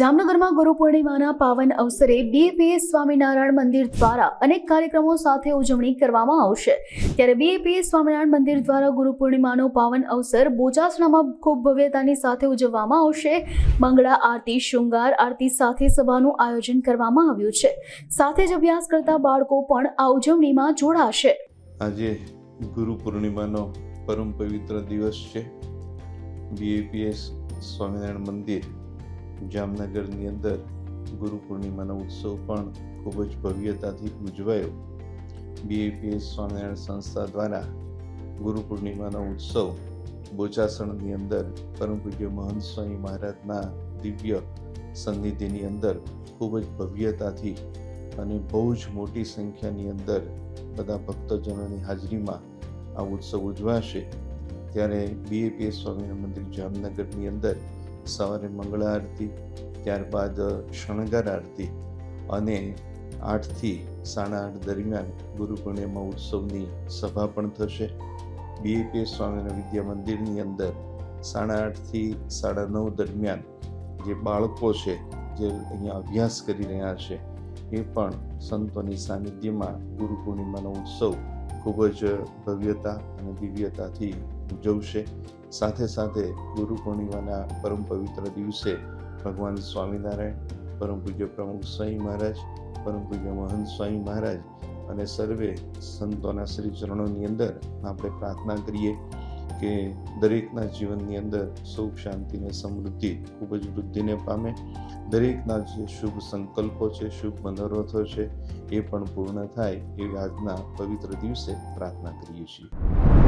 જામનગરમાં ગુરુ પૂર્ણિમાના પાવન અવસરે બીએપીએસ સ્વામિનારાયણ મંદિર દ્વારા અનેક કાર્યક્રમો સાથે ઉજવણી કરવામાં આવશે. ત્યારે બીએપીએસ સ્વામિનારાયણ મંદિર દ્વારા ગુરુ પૂર્ણિમાનો પાવન અવસર બોચાસણામાં ખૂબ ભવ્યતાની સાથે ઉજવવામાં આવશે. મંગળા આરતી, શૃંગાર આરતી સાથે સભાનું આયોજન કરવામાં આવ્યું છે. સાથે જ અભ્યાસ કરતા બાળકો પણ આ ઉજવણીમાં જોડાશે. આજે ગુરુ પૂર્ણિમાનો પરમ પવિત્ર દિવસ છે. બીએપીએસ સ્વામિનારાયણ મંદિર જામનગરની અંદર ગુરુ પૂર્ણિમાનો ઉત્સવ પણ ખૂબ જ ભવ્યતાથી ઉજવાયો. બીએપીએસ સ્વામિનારાયણ સંસ્થા દ્વારા ગુરુ પૂર્ણિમાનો ઉત્સવ બોચાસણની અંદર પરમ પૂજ્ય મહંત સ્વામી મહારાજના દિવ્ય સન્નિધિની અંદર ખૂબ જ ભવ્યતાથી અને બહુ જ મોટી સંખ્યાની અંદર બધા ભક્તજનોની હાજરીમાં આ ઉત્સવ ઉજવાશે. ત્યારે બીએપીએસ સ્વામિનારાયણ મંદિર જામનગરની અંદર સવારે મંગળા આરતી, ત્યારબાદ શણગાર આરતી અને આઠથી સાડા આઠ દરમિયાન ગુરુ પૂર્ણિમા ઉત્સવની સભા પણ થશે. બીએપીએસ સ્વામિનારાયણ વિદ્યા મંદિરની અંદર સાડા આઠથી સાડા નવ દરમિયાન જે બાળકો છે, જે અહીંયા અભ્યાસ કરી રહ્યા છે, એ પણ સંતોની સાનિધ્યમાં ગુરુ પૂર્ણિમાનો ઉત્સવ ખૂબ જ ભવ્યતા અને દિવ્યતાથી ઉજવશે. સાથે સાથે ગુરુ પૂર્ણિમાના પરમ પવિત્ર દિવસે ભગવાન સ્વામિનારાયણ, પરમ પૂજ્ય પ્રમુખ સ્વામી મહારાજ, પરમ પૂજ્ય મહંત સ્વામી મહારાજ અને સર્વે સંતોના શ્રી ચરણોની અંદર આપણે પ્રાર્થના કરીએ કે દરેકના જીવનની અંદર સુખ, શાંતિ અને સમૃદ્ધિ ખૂબ જ વૃદ્ધિને પામે. દરેકના જે શુભ સંકલ્પો છે, શુભ મનોરથો છે, એ પણ પૂર્ણ થાય એવી આજના પવિત્ર દિવસે પ્રાર્થના કરીએ છીએ.